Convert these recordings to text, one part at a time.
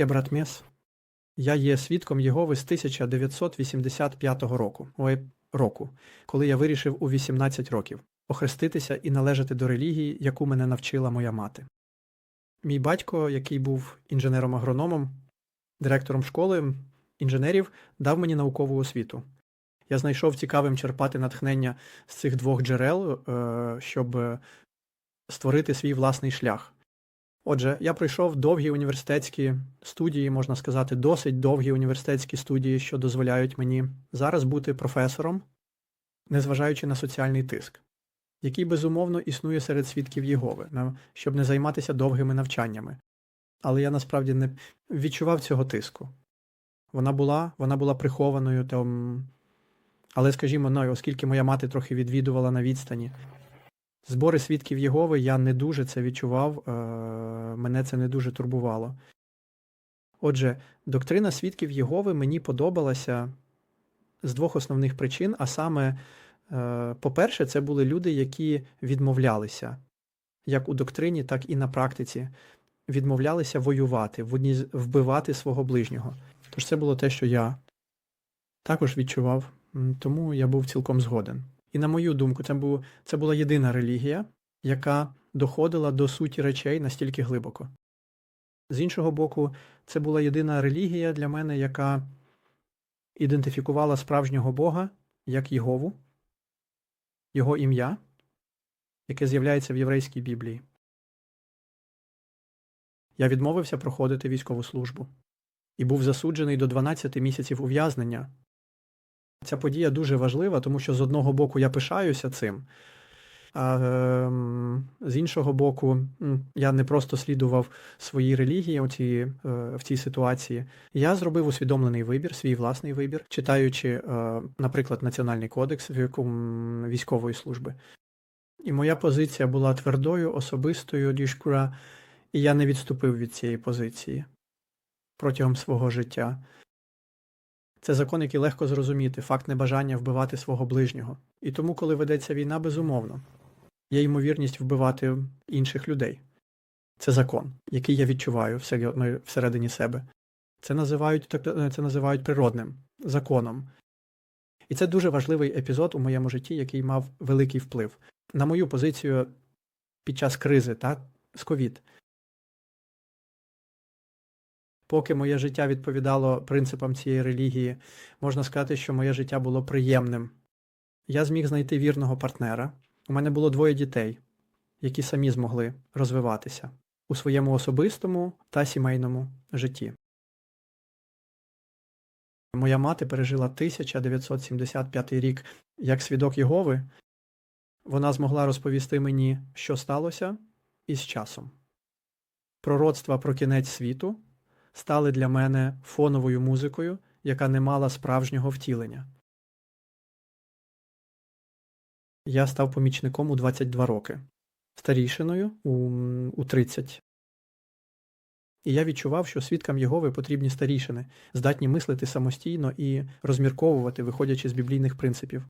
Я брат Мес. Я є свідком Єгови з 1985 року, ой, року, коли я вирішив у 18 років охреститися і належати до релігії, яку мене навчила моя мати. Мій батько, який був інженером-агрономом, директором школи інженерів, дав мені наукову освіту. Я знайшов цікавим черпати натхнення з цих двох джерел, е, щоб е, створити свій власний шлях. Отже, я пройшов довгі університетські студії, можна сказати, досить довгі університетські студії, що дозволяють мені зараз бути професором, незважаючи на соціальний тиск, який безумовно існує серед свідків Єгови, щоб не займатися довгими навчаннями. Але я насправді не відчував цього тиску. Вона була, вона була прихованою там. Але, скажімо, ну, оскільки моя мати трохи відвідувала на відстані, збори свідків Єгови, я не дуже це відчував, е, мене це не дуже турбувало. Отже, доктрина свідків Єгови мені подобалася з двох основних причин, а саме, е, по-перше, це були люди, які відмовлялися, як у доктрині, так і на практиці, відмовлялися воювати, вбивати свого ближнього. Тож це було те, що я також відчував, тому я був цілком згоден. І на мою думку, це, був, це була єдина релігія, яка доходила до суті речей настільки глибоко. З іншого боку, це була єдина релігія для мене, яка ідентифікувала справжнього Бога як Єгову, його ім'я, яке з'являється в єврейській Біблії. Я відмовився проходити військову службу і був засуджений до 12 місяців ув'язнення. Ця подія дуже важлива, тому що з одного боку я пишаюся цим, а ем, з іншого боку, я не просто слідував своїй релігії е, в цій ситуації. Я зробив усвідомлений вибір, свій власний вибір, читаючи, е, наприклад, Національний кодекс військової служби. І моя позиція була твердою, особистою дішкура, і я не відступив від цієї позиції протягом свого життя. Це закон, який легко зрозуміти, факт небажання вбивати свого ближнього. І тому, коли ведеться війна, безумовно, є ймовірність вбивати інших людей. Це закон, який я відчуваю всередині- себе. Це називають, е, це називають природним законом. І це дуже важливий епізод у моєму житті, який мав великий вплив на мою позицію під час кризи, так, з ковід. Поки моє життя відповідало принципам цієї релігії, можна сказати, що моє життя було приємним. Я зміг знайти вірного партнера. У мене було двоє дітей, які самі змогли розвиватися у своєму особистому та сімейному житті. Моя мати пережила 1975 рік як свідок Єгови. Вона змогла розповісти мені, що сталося із часом. Пророцтва про кінець світу стали для мене фоновою музикою, яка не мала справжнього втілення. Я став помічником у 22 роки, старішиною у, у 30. І я відчував, що свідкам Єгови потрібні старішини, здатні мислити самостійно і розмірковувати, виходячи з біблійних принципів.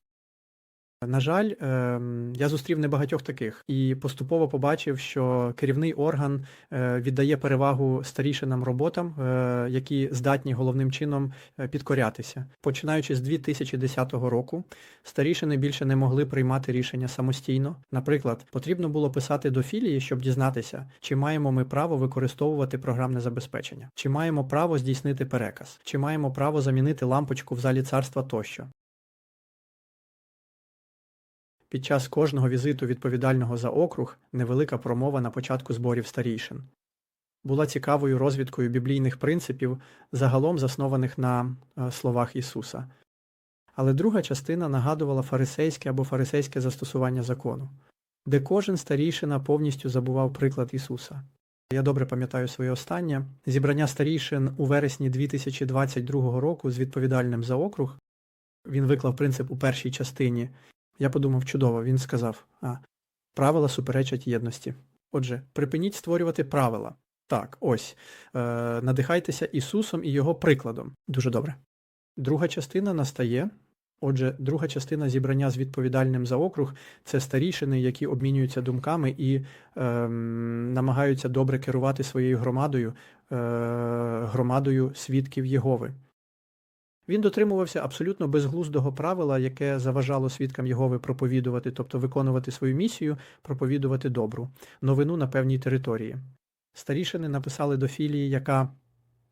На жаль, ем, я зустрів небагатьох таких і поступово побачив, що керівний орган е, віддає перевагу старішинам роботам, е, які здатні головним чином е, підкорятися. Починаючи з 2010 року, старішини більше не могли приймати рішення самостійно. Наприклад, потрібно було писати до філії, щоб дізнатися, чи маємо ми право використовувати програмне забезпечення, чи маємо право здійснити переказ, чи маємо право замінити лампочку в залі царства тощо. Під час кожного візиту відповідального за округ невелика промова на початку зборів старійшин. Була цікавою розвідкою біблійних принципів, загалом заснованих на е, словах Ісуса. Але друга частина нагадувала фарисейське або фарисейське застосування закону, де кожен старійшина повністю забував приклад Ісуса. Я добре пам'ятаю своє останнє зібрання старійшин у вересні 2022 року з відповідальним за округ. Він виклав принцип у першій частині я подумав, чудово, він сказав, а, правила суперечать єдності. Отже, припиніть створювати правила. Так, ось. Е, надихайтеся Ісусом і Його прикладом. Дуже добре. Друга частина настає. Отже, друга частина зібрання з відповідальним за округ це старішини, які обмінюються думками і ем, намагаються добре керувати своєю громадою, громадою свідків Єгови. Він дотримувався абсолютно безглуздого правила, яке заважало свідкам Єгови проповідувати, тобто виконувати свою місію, проповідувати добру, новину на певній території. Старішини написали до філії, яка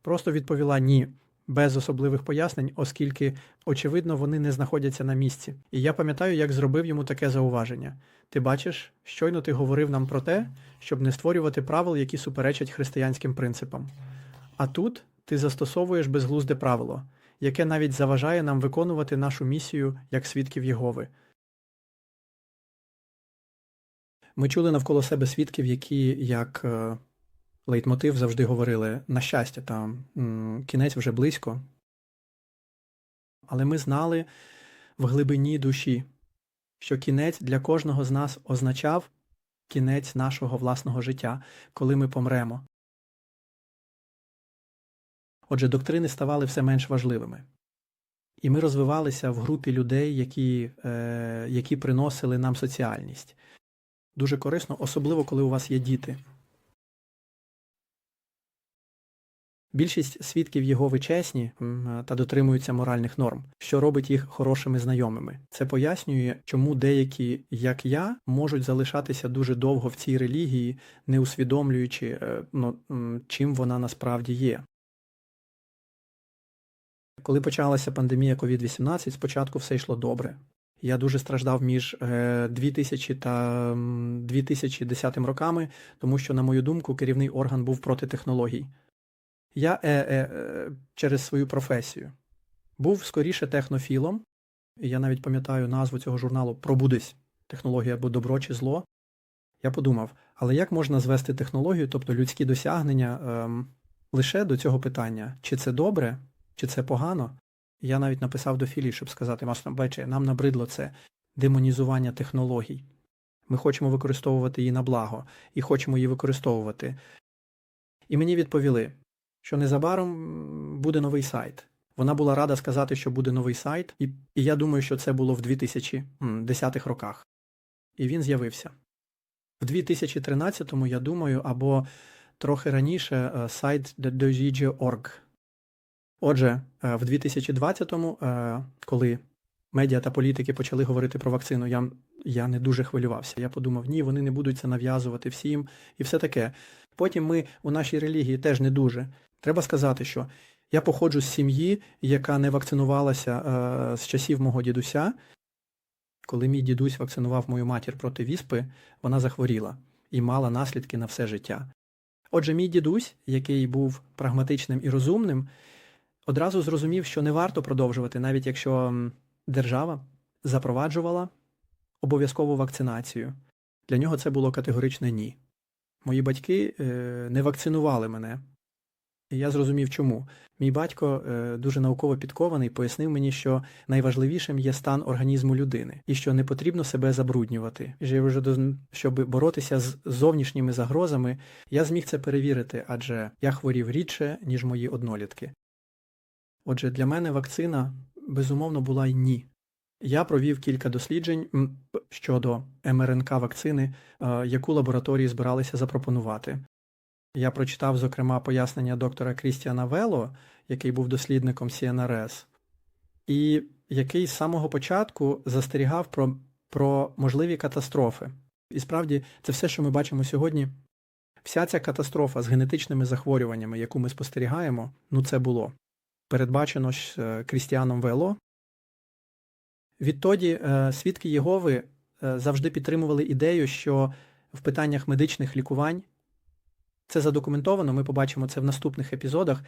просто відповіла ні, без особливих пояснень, оскільки, очевидно, вони не знаходяться на місці. І я пам'ятаю, як зробив йому таке зауваження. Ти бачиш, щойно ти говорив нам про те, щоб не створювати правил, які суперечать християнським принципам. А тут ти застосовуєш безглузде правило, яке навіть заважає нам виконувати нашу місію як свідків Єгови. Ми чули навколо себе свідків, які як е, лейтмотив завжди говорили на щастя, там кінець вже близько. Але ми знали в глибині душі, що кінець для кожного з нас означав кінець нашого власного життя, коли ми помремо. Отже, доктрини ставали все менш важливими. І ми розвивалися в групі людей, які, е, які приносили нам соціальність. Дуже корисно, особливо коли у вас є діти. Більшість свідків Єгови чесні та дотримуються моральних норм, що робить їх хорошими знайомими. Це пояснює, чому деякі, як я, можуть залишатися дуже довго в цій релігії, не усвідомлюючи, е, ну, чим вона насправді є. Коли почалася пандемія COVID-18, спочатку все йшло добре. Я дуже страждав між е, 2000 та 2010 роками, тому що, на мою думку, керівний орган був проти технологій. Я е, е, е, через свою професію був скоріше технофілом, я навіть пам'ятаю назву цього журналу Пробудись технологія або добро чи зло. Я подумав, але як можна звести технологію, тобто людські досягнення, ем, лише до цього питання, чи це добре, чи це погано? Я навіть написав до філії, щоб сказати, «Масло, бачите, нам набридло це демонізування технологій. Ми хочемо використовувати її на благо і хочемо її використовувати. І мені відповіли, що незабаром буде новий сайт. Вона була рада сказати, що буде новий сайт, і, і я думаю, що це було в 2010-х роках. І він з'явився. В 2013-му, я думаю, або трохи раніше е, сайт dojiji.org. Отже, е, в 2020-му, е, коли медіа та політики почали говорити про вакцину, я, я не дуже хвилювався. Я подумав, ні, вони не будуть це нав'язувати всім і все таке. Потім ми у нашій релігії теж не дуже. Треба сказати, що я походжу з сім'ї, яка не вакцинувалася е, з часів мого дідуся. Коли мій дідусь вакцинував мою матір проти віспи, вона захворіла і мала наслідки на все життя. Отже, мій дідусь, який був прагматичним і розумним, одразу зрозумів, що не варто продовжувати, навіть якщо держава запроваджувала обов'язкову вакцинацію. Для нього це було категоричне ні. Мої батьки е, не вакцинували мене. І я зрозумів чому. Мій батько е, дуже науково підкований, пояснив мені, що найважливішим є стан організму людини і що не потрібно себе забруднювати. Щоб боротися з зовнішніми загрозами, я зміг це перевірити, адже я хворів рідше, ніж мої однолітки. Отже, для мене вакцина безумовно була й ні. Я провів кілька досліджень щодо МРНК вакцини, е, яку лабораторії збиралися запропонувати. Я прочитав, зокрема, пояснення доктора Крістіана Вело, який був дослідником CNRS, і який з самого початку застерігав про, про можливі катастрофи. І справді, це все, що ми бачимо сьогодні. Вся ця катастрофа з генетичними захворюваннями, яку ми спостерігаємо, ну це було передбачено ж е, Крістіаном Вело. Відтоді е, свідки Єгови е, завжди підтримували ідею, що в питаннях медичних лікувань це задокументовано, ми побачимо це в наступних епізодах.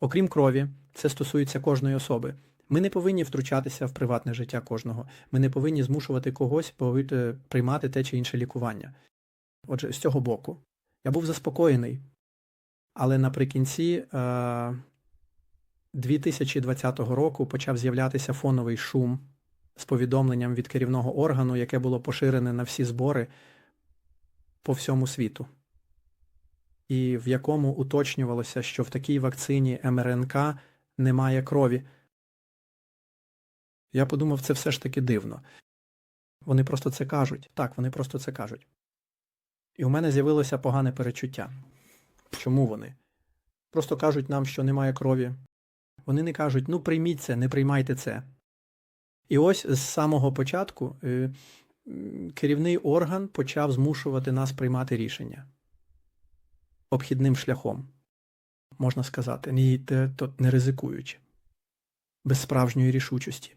Окрім крові, це стосується кожної особи. Ми не повинні втручатися в приватне життя кожного. Ми не повинні змушувати когось приймати те чи інше лікування. Отже, з цього боку, я був заспокоєний. Але наприкінці 2020 року почав з'являтися фоновий шум з повідомленням від керівного органу, яке було поширене на всі збори по всьому світу і в якому уточнювалося, що в такій вакцині МРНК немає крові. Я подумав, це все ж таки дивно. Вони просто це кажуть. Так, вони просто це кажуть. І у мене з'явилося погане перечуття. Чому вони? просто кажуть нам, що немає крові. Вони не кажуть, ну прийміть це, не приймайте це. І ось з самого початку е, керівний орган почав змушувати нас приймати рішення обхідним шляхом, можна сказати, не, ризикуючи, без справжньої рішучості.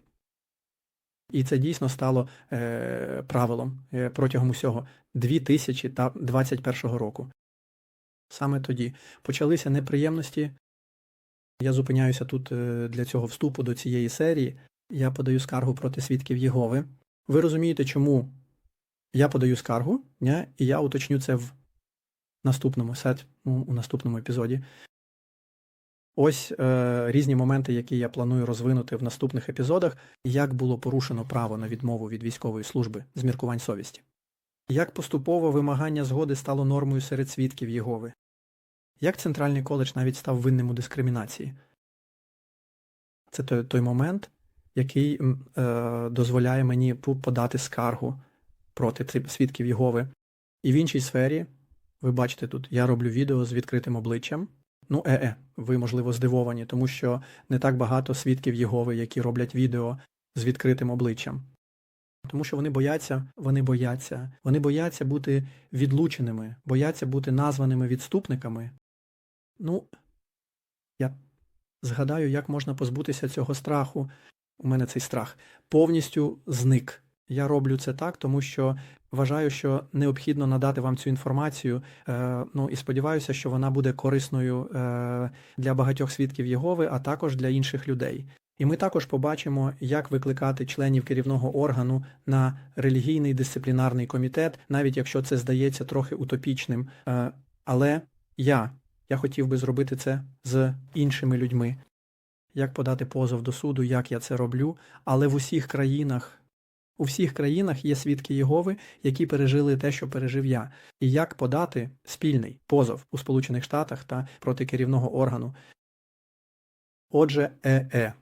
І це дійсно стало е, правилом е, протягом усього 2021 року. Саме тоді почалися неприємності. Я зупиняюся тут е, для цього вступу до цієї серії. Я подаю скаргу проти свідків Єгови. Ви розумієте, чому я подаю скаргу, ня? і я уточню це в наступному сет, ну, у наступному епізоді. Ось е, різні моменти, які я планую розвинути в наступних епізодах, як було порушено право на відмову від військової служби з міркувань совісті. Як поступово вимагання згоди стало нормою серед свідків Єгови. Як Центральний коледж навіть став винним у дискримінації. Це той, той момент, який е, дозволяє мені подати скаргу проти свідків Єгови. І в іншій сфері, ви бачите тут, я роблю відео з відкритим обличчям. Ну, е-е, ви, можливо, здивовані, тому що не так багато свідків Єгови, які роблять відео з відкритим обличчям. Тому що вони бояться, вони бояться, вони бояться бути відлученими, бояться бути названими відступниками. Ну, я згадаю, як можна позбутися цього страху. У мене цей страх повністю зник. Я роблю це так, тому що вважаю, що необхідно надати вам цю інформацію. Е, ну і сподіваюся, що вона буде корисною е, для багатьох свідків Єгови, а також для інших людей. І ми також побачимо, як викликати членів керівного органу на релігійний дисциплінарний комітет, навіть якщо це здається трохи утопічним. Е, але я, я хотів би зробити це з іншими людьми. Як подати позов до суду, як я це роблю, але в усіх країнах, у всіх країнах є свідки Єгови, які пережили те, що пережив я. І як подати спільний позов у Сполучених Штатах та проти керівного органу. Отже, ЕЕ.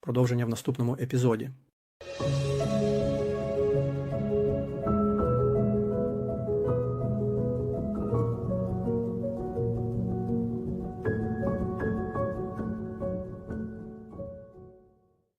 Продовження в наступному епізоді.